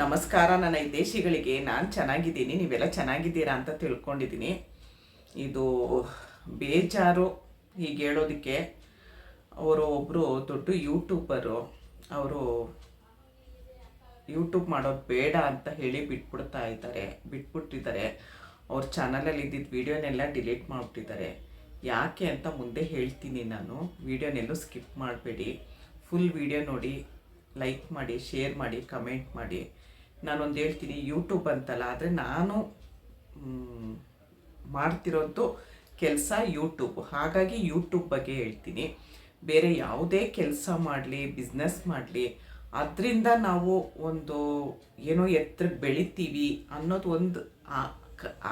ನಮಸ್ಕಾರ, ನನ್ನ ದೇಶಿಗಳಿಗೆ ನಾನು ಚೆನ್ನಾಗಿದ್ದೀನಿ. ನೀವೆಲ್ಲ ಚೆನ್ನಾಗಿದ್ದೀರಾ ಅಂತ ತಿಳ್ಕೊಂಡಿದ್ದೀನಿ. ಇದು ಬೇಜಾರು ಹೀಗೆ ಹೇಳೋದಕ್ಕೆ ಅವರು ಒಬ್ಬರು ದೊಡ್ಡ ಯೂಟ್ಯೂಬರು. ಅವರು ಯೂಟ್ಯೂಬ್ ಮಾಡೋದು ಬೇಡ ಅಂತ ಹೇಳಿ ಬಿಟ್ಬಿಡ್ತಾ ಇದ್ದಾರೆ. ಬಿಟ್ಬಿಟ್ಟಿದ್ದಾರೆ. ಅವ್ರ ಚಾನಲಲ್ಲಿ ಇದ್ದಿದ್ದ ವೀಡಿಯೋನೆಲ್ಲ ಡಿಲೀಟ್ ಮಾಡಿಬಿಟ್ಟಿದ್ದಾರೆ. ಯಾಕೆ ಅಂತ ಮುಂದೆ ಹೇಳ್ತೀನಿ ನಾನು. ವೀಡಿಯೋನೆಲ್ಲೂ ಸ್ಕಿಪ್ ಮಾಡಬೇಡಿ. ಫುಲ್ ವೀಡಿಯೋ ನೋಡಿ ಲೈಕ್ ಮಾಡಿ, ಶೇರ್ ಮಾಡಿ, ಕಮೆಂಟ್ ಮಾಡಿ. ನಾನೊಂದು ಹೇಳ್ತೀನಿ ಯೂಟ್ಯೂಬ್ ಅಂತಲ್ಲ, ಆದರೆ ನಾನು ಮಾಡ್ತಿರೋದು ಕೆಲಸ ಯೂಟ್ಯೂಬ್ ಹಾಗಾಗಿ ಯೂಟ್ಯೂಬ್ ಬಗ್ಗೆ ಹೇಳ್ತೀನಿ. ಬೇರೆ ಯಾವುದೇ ಕೆಲಸ ಮಾಡಲಿ ಬಿಸ್ನೆಸ್ ಮಾಡಲಿ, ಅದರಿಂದ ನಾವು ಒಂದು ಏನೋ ಎತ್ತರಕ್ಕೆ ಬೆಳಿತೀವಿ ಅನ್ನೋದು ಒಂದು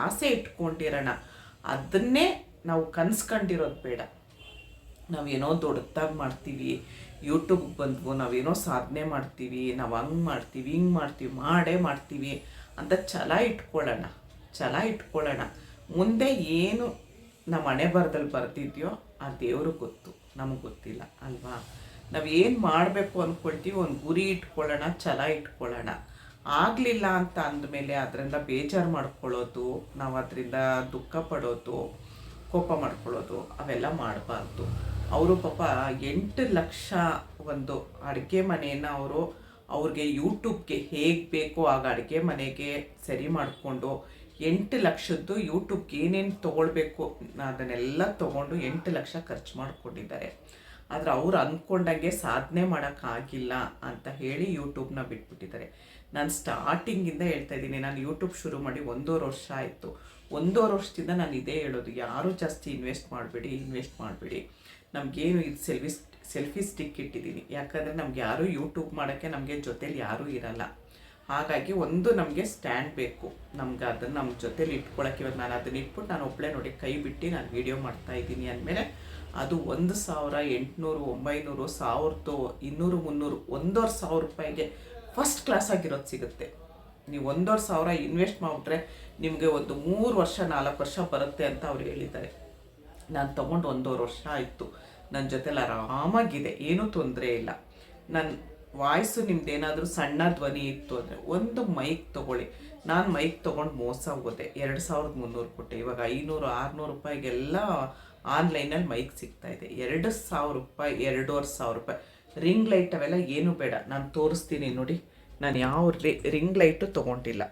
ಆಸೆ ಇಟ್ಕೊಂಡಿರೋಣ. ಅದನ್ನೇ ನಾವು ಕನ್ಸ್ಕೊಂಡಿರೋದು ಬೇಡ. ನಾವೇನೋ ದೊಡ್ಡದಾಗಿ ಮಾಡ್ತೀವಿ ಯೂಟ್ಯೂಬ್ಗೆ ಬಂದ್ವು, ನಾವೇನೋ ಸಾಧನೆ ಮಾಡ್ತೀವಿ, ನಾವು ಹಂಗೆ ಮಾಡ್ತೀವಿ, ಹಿಂಗೆ ಮಾಡ್ತೀವಿ, ಮಾಡೇ ಮಾಡ್ತೀವಿ ಅಂತ ಛಲ ಇಟ್ಕೊಳ್ಳೋಣ ಛಲ ಇಟ್ಕೊಳ್ಳೋಣ. ಮುಂದೆ ಏನು ನಮ್ಮ ಹಣೆ ಬರದಲ್ಲಿ ಬರ್ತಿದ್ಯೋ ಆ ದೇವ್ರಿಗೆ ಗೊತ್ತು, ನಮಗೆ ಗೊತ್ತಿಲ್ಲ, ಅಲ್ವಾ? ನಾವು ಏನು ಮಾಡಬೇಕು ಅಂದ್ಕೊಳ್ತೀವಿ ಒಂದು ಗುರಿ ಇಟ್ಕೊಳ್ಳೋಣ, ಛಲ ಇಟ್ಕೊಳ್ಳೋಣ. ಆಗಲಿಲ್ಲ ಅಂತ ಅಂದಮೇಲೆ ಅದರಿಂದ ಬೇಜಾರು ಮಾಡ್ಕೊಳ್ಳೋದು, ನಾವು ಅದರಿಂದ ದುಃಖ ಪಡೋದು ಕೋಪ ಮಾಡ್ಕೊಳ್ಳೋದು, ಅವೆಲ್ಲ ಮಾಡಬಾರ್ದು. ಅವರು ಪಾಪ ಎಂಟು ಲಕ್ಷ ಒಂದು ಅಡುಗೆ ಮನೆಯನ್ನು ಅವರು ಅವ್ರಿಗೆ ಯೂಟ್ಯೂಬ್ಗೆ ಹೇಗೆ ಬೇಕೋ ಆಗ ಅಡುಗೆ ಮನೆಗೆ ಸರಿ ಮಾಡಿಕೊಂಡು ಎಂಟು ಲಕ್ಷದ್ದು ಯೂಟ್ಯೂಬ್ಗೆ ಏನೇನು ತೊಗೊಳ್ಬೇಕು ಅದನ್ನೆಲ್ಲ ತೊಗೊಂಡು ಎಂಟು ಲಕ್ಷ ಖರ್ಚು ಮಾಡಿಕೊಂಡಿದ್ದಾರೆ. ಆದರೆ ಅವ್ರು ಅಂದ್ಕೊಂಡಂಗೆ ಸಾಧನೆ ಮಾಡೋಕ್ಕಾಗಿಲ್ಲ ಅಂತ ಹೇಳಿ ಯೂಟ್ಯೂಬ್ನ ಬಿಟ್ಬಿಟ್ಟಿದ್ದಾರೆ. ನಾನು ಸ್ಟಾರ್ಟಿಂಗಿಂದ ಹೇಳ್ತಾ ಇದ್ದೀನಿ, ನಾನು ಯೂಟ್ಯೂಬ್ ಶುರು ಮಾಡಿ ಒಂದೂವರೆ ವರ್ಷ ಆಯಿತು. ಒಂದೂವರೆ ವರ್ಷದಿಂದ ನಾನು ಇದೇ ಹೇಳೋದು, ಯಾರೂ ಜಾಸ್ತಿ ಇನ್ವೆಸ್ಟ್ ಮಾಡಬೇಡಿ ಇನ್ವೆಸ್ಟ್ ಮಾಡಬೇಡಿ. ನಮಗೇನು ಇದು ಸೆಲ್ಫಿ ಸೆಲ್ಫಿ ಸ್ಟಿಕ್ ಇಟ್ಟಿದ್ದೀನಿ. ಯಾಕಂದರೆ ನಮ್ಗೆ ಯಾರೂ ಯೂಟ್ಯೂಬ್ ಮಾಡೋಕ್ಕೆ ನಮಗೆ ಜೊತೇಲಿ ಯಾರೂ ಇರಲ್ಲ. ಹಾಗಾಗಿ ಒಂದು ನಮಗೆ ಸ್ಟ್ಯಾಂಡ್ ಬೇಕು. ನಮ್ಗೆ ಅದನ್ನು ನಮ್ಮ ಜೊತೇಲಿ ಇಟ್ಕೊಳಕ್ಕೆ ಇವಾಗ ನಾನು ಅದನ್ನ ಇಟ್ಬಿಟ್ಟು ನಾನು ಒಬ್ಬಳೇ ನೋಡಿ ಕೈ ಬಿಟ್ಟು ನಾನು ವೀಡಿಯೋ ಮಾಡ್ತಾ ಇದ್ದೀನಿ ಅಂದಮೇಲೆ ಅದು ಒಂದು ಸಾವಿರ ಎಂಟುನೂರು, ಒಂಬೈನೂರು ಸಾವಿರದ್ದು ಇನ್ನೂರು, ಮುನ್ನೂರು, ಒಂದೂವರೆ ಸಾವಿರ ರೂಪಾಯಿಗೆ ಫಸ್ಟ್ ಕ್ಲಾಸ್ ಆಗಿರೋದು ಸಿಗುತ್ತೆ. ನೀವು ಒಂದೂವರೆ ಸಾವಿರ ಇನ್ವೆಸ್ಟ್ ಮಾಡಿಬಿಟ್ರೆ ನಿಮಗೆ ಒಂದು ಮೂರು ವರ್ಷ, ನಾಲ್ಕು ವರ್ಷ ಬರುತ್ತೆ ಅಂತ ಅವ್ರು ಹೇಳಿದ್ದಾರೆ. ನಾನು ತೊಗೊಂಡು ಒಂದೂವರೆ ವರ್ಷ ಆಯಿತು. ನನ್ನ ಜೊತೆಲಿ ಆರಾಮಾಗಿದೆ, ಏನೂ ತೊಂದರೆ ಇಲ್ಲ. ನನ್ನ ವಾಯ್ಸು ನಿಮ್ದು ಏನಾದರೂ ಸಣ್ಣ ಧ್ವನಿ ಇತ್ತು ಅಂದರೆ ಒಂದು ಮೈಕ್ ತೊಗೊಳ್ಳಿ. ನಾನು ಮೈಕ್ ತೊಗೊಂಡು ಮೋಸ ಹೋದೆ. ಎರಡು ಸಾವಿರದ ಮುನ್ನೂರು ಕೊಟ್ಟೆ. ಇವಾಗ ಐನೂರು, ಆರುನೂರು ರೂಪಾಯಿಗೆಲ್ಲ ಆನ್ಲೈನಲ್ಲಿ ಮೈಕ್ ಸಿಗ್ತಾ ಇದೆ. ಎರಡು ಸಾವಿರ ರೂಪಾಯಿ, ಎರಡೂವರೆ ಸಾವಿರ ರೂಪಾಯಿ. ರಿಂಗ್ ಲೈಟ್ ಅವೆಲ್ಲ ಏನೂ ಬೇಡ. ನಾನು ತೋರಿಸ್ತೀನಿ ನೋಡಿ. ನಾನು ಯಾವ ರಿಂಗ್ ಲೈಟು ತೊಗೊಂಡಿಲ್ಲ.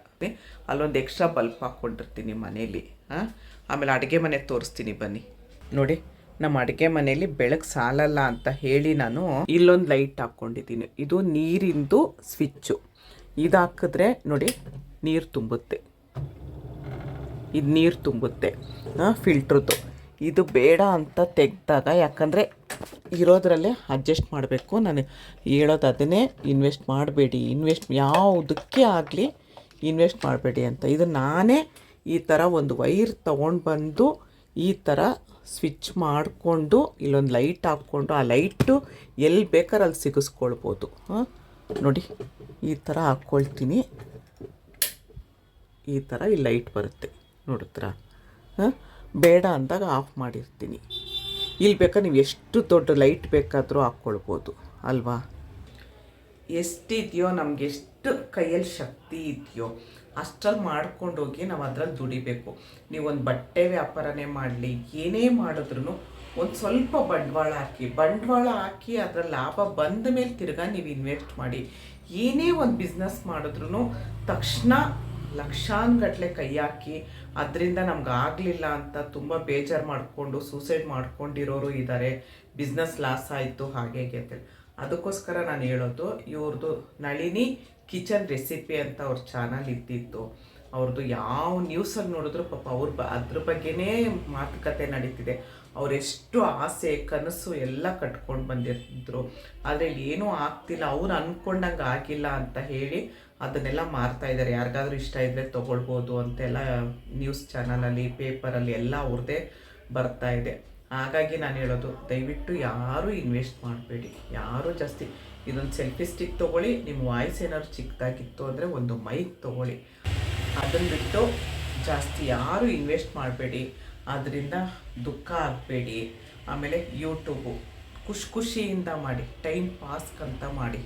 ಅಲ್ಲೊಂದು ಎಕ್ಸ್ಟ್ರಾ ಬಲ್ಪ್ ಹಾಕ್ಕೊಂಡಿರ್ತೀನಿ ಮನೇಲಿ. ಹಾಂ? ಆಮೇಲೆ ಅಡುಗೆ ಮನೆ ತೋರಿಸ್ತೀನಿ ಬನ್ನಿ. ನೋಡಿ, ನಮ್ಮ ಅಡುಗೆ ಮನೆಯಲ್ಲಿ ಬೆಳಕು ಸಾಲಲ್ಲ ಅಂತ ಹೇಳಿ ನಾನು ಇಲ್ಲೊಂದು ಲೈಟ್ ಹಾಕ್ಕೊಂಡಿದ್ದೀನಿ ಇದು ನೀರಿಂದು ಸ್ವಿಚ್ಚು. ಇದು ಹಾಕಿದ್ರೆ ನೋಡಿ, ನೀರು ತುಂಬುತ್ತೆ. ಇದು ನೀರು ತುಂಬುತ್ತೆ. ಫಿಲ್ಟ್ರದ್ದು ಇದು ಬೇಡ ಅಂತ ತೆಗೆದಾಗ, ಯಾಕಂದರೆ ಇರೋದರಲ್ಲೇ ಅಡ್ಜಸ್ಟ್ ಮಾಡಬೇಕು. ನಾನು ಹೇಳೋದು ಅದನ್ನೇ ಇನ್ವೆಸ್ಟ್ ಮಾಡಬೇಡಿ. ಇನ್ವೆಸ್ಟ್ ಯಾವುದಕ್ಕೆ ಆಗಲಿ ಇನ್ವೆಸ್ಟ್ ಮಾಡಬೇಡಿ ಅಂತ. ಇದು ನಾನೇ ಈ ಥರ ಒಂದು ವೈರ್ ತೊಗೊಂಡು ಬಂದು, ಈ ಥರ ಸ್ವಿಚ್ ಮಾಡಿಕೊಂಡು, ಇಲ್ಲೊಂದು ಲೈಟ್ ಹಾಕ್ಕೊಂಡು, ಆ ಲೈಟು ಎಲ್ಲಿ ಬೇಕಾದ್ರೆ ಅಲ್ಲಿ ಸಿಗಿಸ್ಕೊಳ್ಬೋದು. ಹಾಂ? ನೋಡಿ, ಈ ಥರ ಹಾಕ್ಕೊಳ್ತೀನಿ ಈ ಥರ ಈ ಲೈಟ್ ಬರುತ್ತೆ. ನೋಡಿದ್ರ ಹಾಂ? ಬೇಡ ಅಂದಾಗ ಆಫ್ ಮಾಡಿರ್ತೀನಿ. ಇಲ್ಲಿ ಬೇಕಾ ನೀವು ಎಷ್ಟು ದೊಡ್ಡ ಲೈಟ್ ಬೇಕಾದರೂ ಹಾಕ್ಕೊಳ್ಬೋದು, ಅಲ್ವಾ? ಎಷ್ಟಿದೆಯೋ, ನಮ್ಗೆ ಎಷ್ಟು ಕೈಯಲ್ಲಿ ಶಕ್ತಿ ಇದೆಯೋ, ಅಷ್ಟರಲ್ಲಿ ಮಾಡ್ಕೊಂಡೋಗಿ ನಾವು ಅದ್ರಲ್ಲಿ ದುಡಿಬೇಕು. ನೀವು ಒಂದು ಬಟ್ಟೆ ವ್ಯಾಪಾರನೇ ಮಾಡಲಿ, ಏನೇ ಮಾಡಿದ್ರು ಒಂದು ಸ್ವಲ್ಪ ಬಂಡವಾಳ ಹಾಕಿ ಬಂಡವಾಳ ಹಾಕಿ ಅದರ ಲಾಭ ಬಂದ ಮೇಲೆ ತಿರ್ಗಾ ನೀವು ಇನ್ವೆಸ್ಟ್ ಮಾಡಿ. ಏನೇ ಒಂದು ಬಿಸ್ನೆಸ್ ಮಾಡಿದ್ರು ತಕ್ಷಣ ಲಕ್ಷಾನ್ಗಟ್ಲೆ ಕೈ ಹಾಕಿ ಅದರಿಂದ ನಮ್ಗೆ ಆಗಲಿಲ್ಲ ಅಂತ ತುಂಬ ಬೇಜಾರು ಮಾಡಿಕೊಂಡು ಸೂಸೈಡ್ ಮಾಡ್ಕೊಂಡಿರೋರು ಇದ್ದಾರೆ ಬಿಸ್ನೆಸ್ ಲಾಸ್ ಆಯಿತು, ಹಾಗೆ ಹೇಗೆ ಅಂತೇಳಿ ಅದಕ್ಕೋಸ್ಕರ ನಾನು ಹೇಳೋದು ಇವ್ರದ್ದು ನಳಿನಿ ಕಿಚನ್ ರೆಸಿಪಿ ಅಂತ ಅವ್ರ ಚಾನಲ್ ಇದ್ದಿತ್ತು. ಅವ್ರದ್ದು ಯಾವ ನ್ಯೂಸಲ್ಲಿ ನೋಡಿದ್ರು ಪಾಪ ಅವ್ರ ಬ, ಅದ್ರ ಬಗ್ಗೆನೇ ಮಾತುಕತೆ ನಡೀತಿದೆ. ಅವರೆಷ್ಟು ಆಸೆ, ಕನಸು ಎಲ್ಲ ಕಟ್ಕೊಂಡು ಬಂದಿದ್ರು. ಆದರೆ ಏನೂ ಆಗ್ತಿಲ್ಲ. ಅವ್ರು ಅಂದ್ಕೊಂಡಂಗೆ ಆಗಿಲ್ಲ ಅಂತ ಹೇಳಿ ಅದನ್ನೆಲ್ಲ ಮಾರ್ತಾ ಇದ್ದಾರೆ. ಯಾರಿಗಾದ್ರೂ ಇಷ್ಟ ಇದ್ದರೆ ತೊಗೊಳ್ಬೋದು ಅಂತೆಲ್ಲ ನ್ಯೂಸ್ ಚಾನಲಲ್ಲಿ ಪೇಪರಲ್ಲಿ ಎಲ್ಲ ಅವ್ರದ್ದೇ ಬರ್ತಾ ಇದೆ. ಹಾಗಾಗಿ ನಾನು ಹೇಳೋದು, ದಯವಿಟ್ಟು ಯಾರೂ ಇನ್ವೆಸ್ಟ್ ಮಾಡಬೇಡಿ. ಯಾರೂ ಜಾಸ್ತಿ ಇದೊಂದು ಸೆಲ್ಫಿ ಸ್ಟಿಕ್ ತೊಗೊಳ್ಳಿ ನಿಮ್ಮ ವಾಯ್ಸ್ ಏನಾದ್ರು ಚಿಕ್ಕದಾಗಿತ್ತು ಅಂದರೆ ಒಂದು ಮೈಕ್ ತೊಗೊಳ್ಳಿ. ಅದನ್ನು ಬಿಟ್ಟು ಜಾಸ್ತಿ ಯಾರೂ ಇನ್ವೆಸ್ಟ್ ಮಾಡಬೇಡಿ. ಅದರಿಂದ ದುಃಖ ಆಗಬೇಡಿ. ಆಮೇಲೆ ಯೂಟ್ಯೂಬು ಖುಷಿ ಖುಷಿಯಿಂದ ಮಾಡಿ ಟೈಮ್ ಪಾಸ್ಗಂತ ಮಾಡಿ.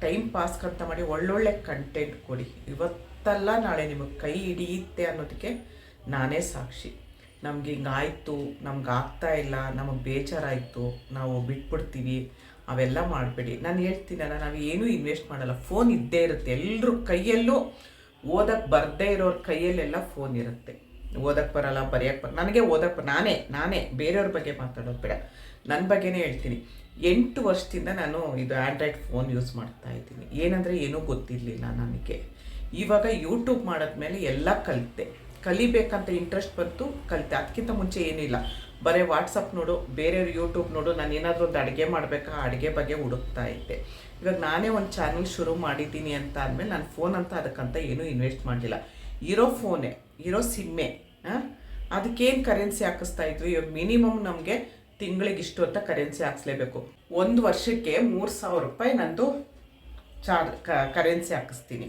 ಟೈಮ್ ಪಾಸ್ಗಂತ ಮಾಡಿ ಒಳ್ಳೊಳ್ಳೆ ಕಂಟೆಂಟ್ ಕೊಡಿ. ಇವತ್ತಲ್ಲ ನಾಳೆ ನಿಮಗೆ ಕೈ ಹಿಡಿಯುತ್ತೆ ಅನ್ನೋದಕ್ಕೆ ನಾನೇ ಸಾಕ್ಷಿ. ನಮ್ಗೆ ಹಿಂಗಾಯ್ತು ನಮ್ಗೆ ಆಗ್ತಾ ಇಲ್ಲ, ನಮಗೆ ಬೇಜಾರಾಯಿತು, ನಾವು ಬಿಟ್ಬಿಡ್ತೀವಿ, ಅವೆಲ್ಲ ಮಾಡಬೇಡಿ. ನಾನು ಹೇಳ್ತೀನಲ್ಲ, ನಾವು ಏನೂ ಇನ್ವೆಸ್ಟ್ ಮಾಡಲ್ಲ. ಫೋನ್ ಇದ್ದೇ ಇರುತ್ತೆ. ಎಲ್ಲರೂ ಕೈಯಲ್ಲೂ ಓದಕ್ಕೆ ಬರದೇ ಇರೋರ ಕೈಯಲ್ಲೆಲ್ಲ ಫೋನ್ ಇರುತ್ತೆ. ಓದಕ್ಕೆ ಬರಲ್ಲ ಬರೆಯಕ್ಕೆ ಬರ ನನಗೆ ಓದಕ್ಕೆ ನಾನೇ ನಾನೇ ಬೇರೆಯವ್ರ ಬಗ್ಗೆ ಮಾತಾಡೋದು ಬೇಡ. ನನ್ನ ಬಗ್ಗೆನೇ ಹೇಳ್ತೀನಿ. ಎಂಟು ವರ್ಷದಿಂದ ನಾನು ಇದು ಆ್ಯಂಡ್ರಾಯ್ಡ್ ಫೋನ್ ಯೂಸ್ ಮಾಡ್ತಾ ಇದ್ದೀನಿ. ಏನಂದರೆ ಏನೂ ಗೊತ್ತಿರಲಿಲ್ಲ ನನಗೆ. ಇವಾಗ ಯೂಟ್ಯೂಬ್ ಮಾಡಿದ್ಮೇಲೆ ಎಲ್ಲ ಕಲಿತೆ. ಕಲಿಬೇಕಂತ ಇಂಟ್ರೆಸ್ಟ್ ಬಂತು, ಕಲಿತೆ. ಅದಕ್ಕಿಂತ ಮುಂಚೆ ಏನಿಲ್ಲ ಬರೀ ವಾಟ್ಸಪ್ ನೋಡು, ಬೇರೆಯವ್ರ ಯೂಟ್ಯೂಬ್ ನೋಡು, ನಾನು ಏನಾದರೂ ಒಂದು ಅಡುಗೆ ಮಾಡಬೇಕಾ? ಅಡುಗೆ ಬಗ್ಗೆ ಹುಡುಕ್ತಾ ಇದ್ದೆ. ಇವಾಗ ನಾನೇ ಒಂದು ಚಾನಲ್ ಶುರು ಮಾಡಿದ್ದೀನಿ ಅಂತ ಅಂದಮೇಲೆ ನಾನು ಫೋನ್ ಅಂತ ಅದಕ್ಕಂತ ಏನೂ ಇನ್ವೆಸ್ಟ್ ಮಾಡಲಿಲ್ಲ. ಇರೋ ಫೋನೇ ಇರೋ ಸಿಮ್ಮೆ ಅದಕ್ಕೇನು ಕರೆನ್ಸಿ ಹಾಕಿಸ್ತಾ ಇದ್ವಿ? ಇವಾಗ ಮಿನಿಮಮ್ ನಮಗೆ ತಿಂಗಳಿಗೆ ಇಷ್ಟು ಅಂತ ಕರೆನ್ಸಿ ಹಾಕಿಸ್ಲೇಬೇಕು. ಒಂದು ವರ್ಷಕ್ಕೆ ಮೂರು ಸಾವಿರ ರೂಪಾಯಿ ನಂದು ಚಾರ್ಜ್ ಕರೆನ್ಸಿ ಹಾಕಿಸ್ತೀನಿ.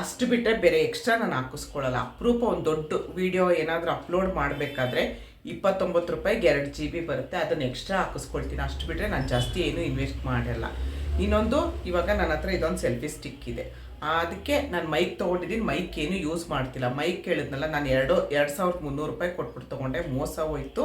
ಅಷ್ಟು ಬಿಟ್ಟರೆ ಬೇರೆ ಎಕ್ಸ್ಟ್ರಾ ನಾನು ಹಾಕಿಸ್ಕೊಳ್ಳಲ್ಲ. ಅಪರೂಪ ಒಂದು ದೊಡ್ಡ ವಿಡಿಯೋ ಏನಾದರೂ ಅಪ್ಲೋಡ್ ಮಾಡಬೇಕಾದ್ರೆ ಇಪ್ಪತ್ತೊಂಬತ್ತು ರೂಪಾಯಿಗೆ ಎರಡು ಜಿ ಬಿ ಬರುತ್ತೆ. ಅದನ್ನು ಎಕ್ಸ್ಟ್ರಾ ಹಾಕಿಸ್ಕೊಳ್ತೀನಿ. ಅಷ್ಟು ಬಿಟ್ಟರೆ ನಾನು ಜಾಸ್ತಿ ಏನೂ ಇನ್ವೆಸ್ಟ್ ಮಾಡಲ್ಲ. ಇನ್ನೊಂದು, ಇವಾಗ ನನ್ನ ಹತ್ರ ಇದೊಂದು ಸೆಲ್ಫಿ ಸ್ಟಿಕ್ ಇದೆ. ಅದಕ್ಕೆ ನಾನು ಮೈಕ್ ತೊಗೊಂಡಿದ್ದೀನಿ. ಮೈಕ್ ಏನು ಯೂಸ್ ಮಾಡ್ತಿಲ್ಲ. ಮೈಕ್ ಕೇಳಿದ್ನಲ್ಲ, ನಾನು ಎರಡು ಎರಡು ಸಾವಿರದ ಮುನ್ನೂರು ರೂಪಾಯಿ ಕೊಟ್ಬಿಟ್ಟು ತೊಗೊಂಡೆ. ಮೋಸ ಹೋಯಿತು.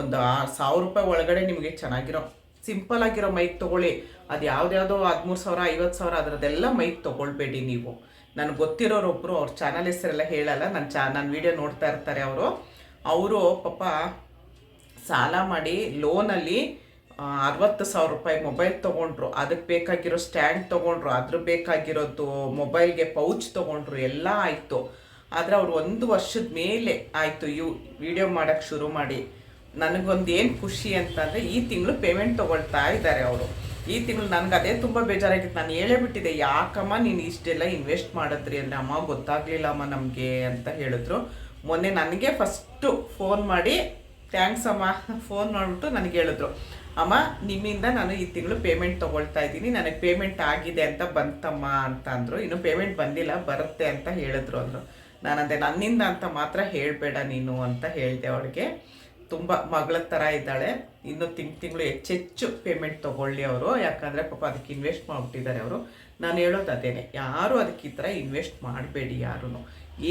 ಒಂದು ಸಾವಿರ ರೂಪಾಯಿ ಒಳಗಡೆ ನಿಮಗೆ ಚೆನ್ನಾಗಿರೋ ಸಿಂಪಲ್ ಆಗಿರೋ ಮೈಕ್ ತೊಗೊಳ್ಳಿ. ಅದು ಯಾವುದ್ಯಾವುದೋ ಹದಿಮೂರು ಸಾವಿರ, ಐವತ್ತು ಸಾವಿರ, ಅದರದ್ದೆಲ್ಲ ಮೈಕ್ ತೊಗೊಳ್ಬೇಡಿ ನೀವು. ನನಗೆ ಗೊತ್ತಿರೋರೊಬ್ಬರು ಅವ್ರ ಚಾನಲ್ ಹೆಸರೆಲ್ಲ ಹೇಳಲ್ಲ. ನನ್ನ ಚಾ ನನ್ನ ವೀಡಿಯೋ ನೋಡ್ತಾ ಇರ್ತಾರೆ ಅವರು. ಅವರು ಪಾಪ ಸಾಲ ಮಾಡಿ ಲೋನಲ್ಲಿ ಅರವತ್ತು ಸಾವಿರ ರೂಪಾಯಿ ಮೊಬೈಲ್ ತೊಗೊಂಡ್ರು. ಅದಕ್ಕೆ ಬೇಕಾಗಿರೋ ಸ್ಟ್ಯಾಂಡ್ ತೊಗೊಂಡ್ರು, ಅದ್ರ ಬೇಕಾಗಿರೋದು ಮೊಬೈಲ್ಗೆ ಪೌಚ್ ತೊಗೊಂಡ್ರು, ಎಲ್ಲ ಆಯಿತು. ಆದರೆ ಅವ್ರು ಒಂದು ವರ್ಷದ ಮೇಲೆ ಆಯಿತು ಇವು ವಿಡಿಯೋ ಮಾಡೋಕ್ಕೆ ಶುರು ಮಾಡಿ. ನನಗೊಂದು ಏನು ಖುಷಿ ಅಂತಂದರೆ, ಈ ತಿಂಗಳು ಪೇಮೆಂಟ್ ತೊಗೊಳ್ತಾ ಇದ್ದಾರೆ ಅವರು. ಈ ತಿಂಗಳು ನನಗೆ ಅದೇ ತುಂಬ ಬೇಜಾರಾಗಿತ್ತು. ನಾನು ಹೇಳೇ ಬಿಟ್ಟಿದ್ದೆ, ಯಾಕಮ್ಮ ನೀನು ಇಷ್ಟೆಲ್ಲ ಇನ್ವೆಸ್ಟ್ ಮಾಡಿದ್ರಿ ಅಂದರೆ ಅಮ್ಮ ಗೊತ್ತಾಗಲಿಲ್ಲ ಅಮ್ಮ ನಮಗೆ ಅಂತ ಹೇಳಿದ್ರು. ಮೊನ್ನೆ ನನಗೆ ಫಸ್ಟು ಫೋನ್ ಮಾಡಿ ಥ್ಯಾಂಕ್ಸ್ ಅಮ್ಮ. ಫೋನ್ ಮಾಡಿಬಿಟ್ಟು ನನಗೆ ಹೇಳಿದ್ರು. ಅಮ್ಮ, ನಿಮ್ಮಿಂದ ನಾನು ಈ ತಿಂಗಳು ಪೇಮೆಂಟ್ ತೊಗೊಳ್ತಾ ಇದ್ದೀನಿ. ನನಗೆ ಪೇಮೆಂಟ್ ಆಗಿದೆ ಅಂತ ಬಂತಮ್ಮ ಅಂತ ಅಂದರು. ಇನ್ನು ಪೇಮೆಂಟ್ ಬಂದಿಲ್ಲ, ಬರುತ್ತೆ ಅಂತ ಹೇಳಿದ್ರು ಅಂದರು. ನಾನಂದೆ, ನನ್ನಿಂದ ಅಂತ ಮಾತ್ರ ಹೇಳಬೇಡ ನೀನು ಅಂತ ಹೇಳಿದೆ ಅವಳಿಗೆ. ತುಂಬ ಮಗಳ ಥರ ಇದ್ದಾಳೆ. ಇನ್ನು ತಿಂಗ್ ತಿಂಗಳು ಹೆಚ್ಚೆಚ್ಚು ಪೇಮೆಂಟ್ ತೊಗೊಳ್ಳಿ ಅವರು. ಯಾಕಂದರೆ ಪಾಪ ಅದಕ್ಕೆ ಇನ್ವೆಸ್ಟ್ ಮಾಡಿಬಿಟ್ಟಿದ್ದಾರೆ ಅವರು. ನಾನು ಹೇಳೋದು ಅದೇನೆ, ಯಾರು ಅದಕ್ಕೆ ಈ ಥರ ಇನ್ವೆಸ್ಟ್ ಮಾಡಬೇಡಿ ಯಾರೂ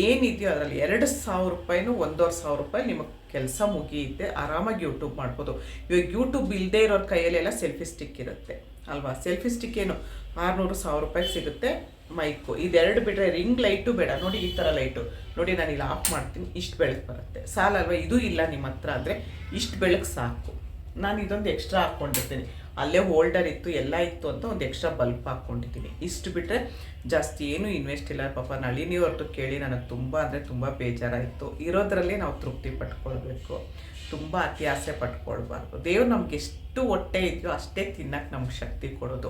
ಏನಿದೆಯೋ ಅದರಲ್ಲಿ ಎರಡು ಸಾವಿರ ರೂಪಾಯಿನೂ ಒಂದೂವರೆ ಸಾವಿರ ರೂಪಾಯಿ ನಿಮಗೆ ಕೆಲಸ ಮುಗಿಯುತ್ತೆ, ಆರಾಮಾಗಿ ಯೂಟ್ಯೂಬ್ ಮಾಡ್ಬೋದು. ಇವಾಗ ಯೂಟ್ಯೂಬ್ ಇಲ್ಲದೆ ಇರೋರ ಕೈಯಲ್ಲೆಲ್ಲ ಸೆಲ್ಫಿ ಸ್ಟಿಕ್ ಇರುತ್ತೆ, ಅಲ್ವಾ? ಸೆಲ್ಫಿ ಸ್ಟಿಕ್ ಏನು? ಆರುನೂರು ಸಾವಿರ ರೂಪಾಯಿಗೆ ಸಿಗುತ್ತೆ ಮೈಕು ಇದೆರಡು ಬಿಟ್ಟರೆ ರಿಂಗ್ ಲೈಟು ಬೇಡ. ನೋಡಿ ಈ ಥರ ಲೈಟು. ನೋಡಿ ನಾನು ಇಲ್ಲಿ ಆಫ್ ಮಾಡ್ತೀನಿ, ಇಷ್ಟು ಬೆಳಕು ಬರುತ್ತೆ. ಸಾಲಲ್ವಾ? ಇದು ಇಲ್ಲ ನಿಮ್ಮ ಹತ್ರ ಅಂದರೆ ಇಷ್ಟು ಬೆಳಕು ಸಾಕು. ನಾನು ಇದೊಂದು ಎಕ್ಸ್ಟ್ರಾ ಹಾಕ್ಕೊಂಡಿರ್ತೀನಿ. ಅಲ್ಲೇ ಹೋಲ್ಡರ್ ಇತ್ತು, ಎಲ್ಲ ಇತ್ತು ಅಂತ ಒಂದು ಎಕ್ಸ್ಟ್ರಾ ಬಲ್ಪ್ ಹಾಕ್ಕೊಂಡಿದ್ದೀನಿ. ಇಷ್ಟು ಬಿಟ್ಟರೆ ಜಾಸ್ತಿ ಏನೂ ಇನ್ವೆಸ್ಟ್ ಇಲ್ಲ ಪಾಪ. ನಳಿನಿ ಹೊರತು ಕೇಳಿ ನನಗೆ ತುಂಬ ಅಂದರೆ ತುಂಬ ಬೇಜಾರಾಯಿತು. ಇರೋದ್ರಲ್ಲಿ ನಾವು ತೃಪ್ತಿ ಪಟ್ಕೊಳ್ಬೇಕು. ತುಂಬ ಅತಿ ಆಸೆ ಪಟ್ಕೊಳ್ಬಾರ್ದು. ದೇವ್ರು ನಮ್ಗೆ ಎಷ್ಟು ಹೊಟ್ಟೆ ಇದೆಯೋ ಅಷ್ಟೇ ತಿನ್ನಕ್ಕೆ ನಮ್ಗೆ ಶಕ್ತಿ ಕೊಡೋದು.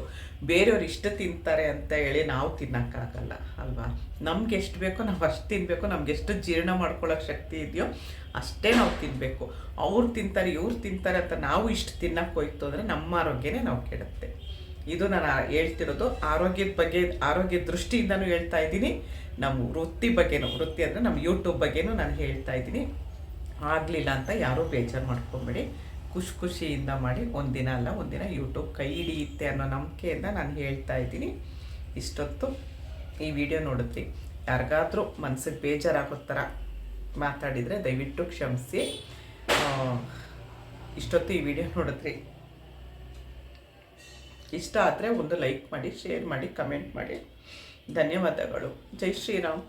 ಬೇರೆಯವ್ರು ಇಷ್ಟು ತಿಂತಾರೆ ಅಂತ ಹೇಳಿ ನಾವು ತಿನ್ನೋಕ್ಕಾಗಲ್ಲ, ಅಲ್ವಾ? ನಮ್ಗೆ ಎಷ್ಟು ಬೇಕೋ ನಾವು ಅಷ್ಟು ತಿನ್ನಬೇಕು ನಮ್ಗೆ ಎಷ್ಟು ಜೀರ್ಣ ಮಾಡ್ಕೊಳ್ಳೋಕೆ ಶಕ್ತಿ ಇದೆಯೋ ಅಷ್ಟೇ ನಾವು ತಿನ್ನಬೇಕು ಅವ್ರು ತಿಂತಾರೆ, ಇವ್ರು ತಿಂತಾರೆ ಅಂತ ನಾವು ಇಷ್ಟು ತಿನ್ನಕ್ಕೆ ಹೋಯ್ತು ಅಂದರೆ ನಮ್ಮ ಆರೋಗ್ಯನೇ ನಾವು ಕೆಡುತ್ತೆ. ಇದು ನಾನು ಹೇಳ್ತಿರೋದು ಆರೋಗ್ಯದ ಬಗ್ಗೆ ಆರೋಗ್ಯ ದೃಷ್ಟಿಯಿಂದನೂ ಹೇಳ್ತಾ ಇದ್ದೀನಿ. ನಮ್ಮ ವೃತ್ತಿ ಬಗ್ಗೆನೂ, ವೃತ್ತಿ ಅಂದರೆ ನಮ್ಮ ಯೂಟ್ಯೂಬ್ ಬಗ್ಗೆನೂ ನಾನು ಹೇಳ್ತಾ ಇದ್ದೀನಿ. ಆಗಲಿಲ್ಲ ಅಂತ ಯಾರೂ ಬೇಜಾರು ಮಾಡ್ಕೊಬೇಡಿ. ಖುಷಿ ಖುಷಿಯಿಂದ ಮಾಡಿ ಒಂದಿನ ಅಲ್ಲ, ಒಂದಿನ ಯೂಟ್ಯೂಬ್ ಕೈ ಹಿಡಿಯುತ್ತೆ ಅನ್ನೋ ನಂಬಿಕೆಯಿಂದ ನಾನು ಹೇಳ್ತಾ ಇದ್ದೀನಿ. ಇಷ್ಟೊತ್ತು ಈ ವಿಡಿಯೋ ನೋಡಿದ್ರಿ. ಯಾರಿಗಾದರೂ ಮನಸ್ಸಿಗೆ ಬೇಜಾರಾಗೋ ಥರ ಮಾತಾಡಿದರೆ ದಯವಿಟ್ಟು ಕ್ಷಮಿಸಿ. ಇಷ್ಟೊತ್ತು ಈ ವಿಡಿಯೋ ನೋಡಿದ್ರಿ. ಇಷ್ಟ ಆದರೆ ಒಂದು ಲೈಕ್ ಮಾಡಿ, ಶೇರ್ ಮಾಡಿ, ಕಮೆಂಟ್ ಮಾಡಿ. ಧನ್ಯವಾದಗಳು. ಜೈ ಶ್ರೀರಾಮ್.